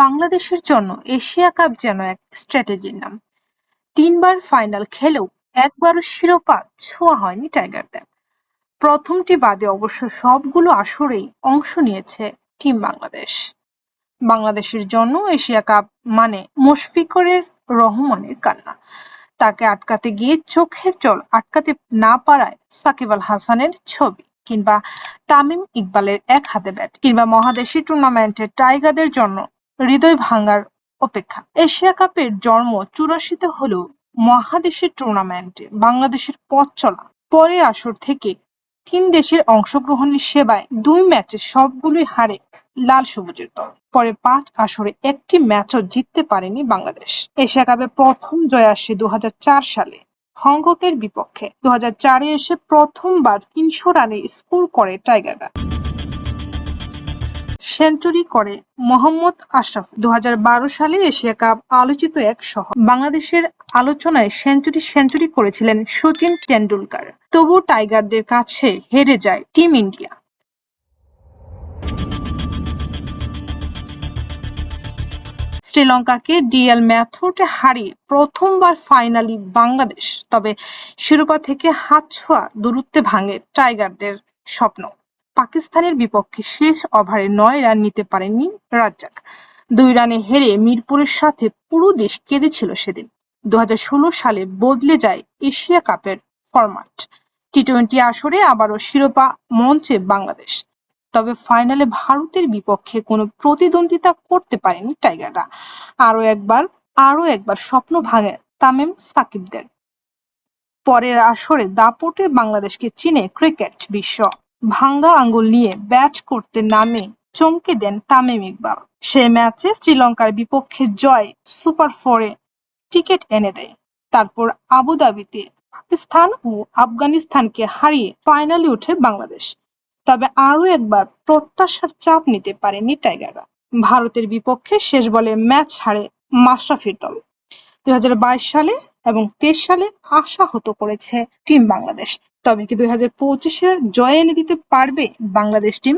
বাংলাদেশের জন্য Asia cup যেন এক স্ট্র্যাটেজির নাম। তিনবার ফাইনাল খেলেও একবারও শিরোপা ছোঁয়া হয়নি টাইগারদের। প্রথমটি বাদে অবশ্য সবগুলো আসরেই অংশ নিয়েছে টিম বাংলাদেশ। বাংলাদেশের জন্য এশিয়া কাপ মানে মুশফিকুরের রহমানের কান্না। তাকে আটকাতে গিয়ে চোখের জল আটকাতে না পারায় সাকিব আল হাসানের ছবি কিংবা তামিম ইকবালের এক হাতে ব্যাট কিংবা মহাদেশি টুর্নামেন্টে টাইগারদের জন্য হৃদয় ভাঙার অপেক্ষা। এশিয়া কাপের জন্ম চুরাশিতে হলেও মহাদেশের টুর্নামেন্টে বাংলাদেশের পথ চলা, পরের আসর থেকে তিন দেশের অংশগ্রহণের সেবায় দুই ম্যাচে সবগুলোই হারে লাল সবুজের দল। পরে পাঁচ আসরে একটি ম্যাচও জিততে পারেনি বাংলাদেশ। এশিয়া কাপে প্রথম জয় আসে দু হাজার চার সালে হংকংয়ের বিপক্ষে। দু চারে এসে প্রথমবার তিনশো রানে স্কোর করে টাইগাররা। সেঞ্চুরি করে মোহাম্মদ আশরাফ। দু হাজার বারো সালে এশিয়া কাপ আলোচিত এক শহর। বাংলাদেশের আলোচনায় সেঞ্চুরি সেঞ্চুরি করেছিলেন সচিন টেন্ডুলকার তবু টাইগারদের কাছে হেরে যায় টিম ইন্ডিয়া। শ্রীলঙ্কাকে ডিএল ম্যাথডে হারিয়ে প্রথমবার ফাইনালি বাংলাদেশ। তবে শিরোপা থেকে হাত ছোঁয়া দূরত্বে ভাঙে টাইগারদের স্বপ্ন। পাকিস্তানের বিপক্ষে শেষ ওভারে নয় রান নিতে পারেননি রাজ্জাক। দুই রানে হেরে মিরপুরের সাথে পুরো দেশ কেঁদেছিল সেদিন। দু হাজার ষোলো সালে বদলে যায় এশিয়া কাপের ফরম্যাট। টি টোয়েন্টি আসরে আবারও শিরোপা মঞ্চে বাংলাদেশ। তবে ফাইনালে ভারতের বিপক্ষে কোনো প্রতিদ্বন্দ্বিতা করতে পারেনি টাইগাররা। আরও একবার আরও একবার স্বপ্ন ভাঙে তামিম সাকিবদের। পরের আসরে দাপটে বাংলাদেশকে চিনে ক্রিকেট বিশ্ব। ভাঙ্গা আঙ্গুল নিয়ে ব্যাট করতে নামে চমকে দেন তামিম ইকবাল। সে ম্যাচে শ্রীলঙ্কার বিপক্ষে জয় সুপার ফোরে টিকিট এনে দেয়। তারপর আবুধাবিতে পাকিস্তান ও আফগানিস্তানকে হারিয়ে ফাইনালে ওঠে বাংলাদেশ। তবে আরও একবার প্রত্যাশার চাপ নিতে পারেনি টাইগাররা। ভারতের বিপক্ষে শেষ বলে ম্যাচ হারে মাশরাফির দল। দুই হাজার বাইশ সালে এবং তেইশ সালে আশাহত করেছে টিম বাংলাদেশ। তবে কি দুই হাজার পঁচিশে জয় এনে দিতে পারবে বাংলাদেশ টিম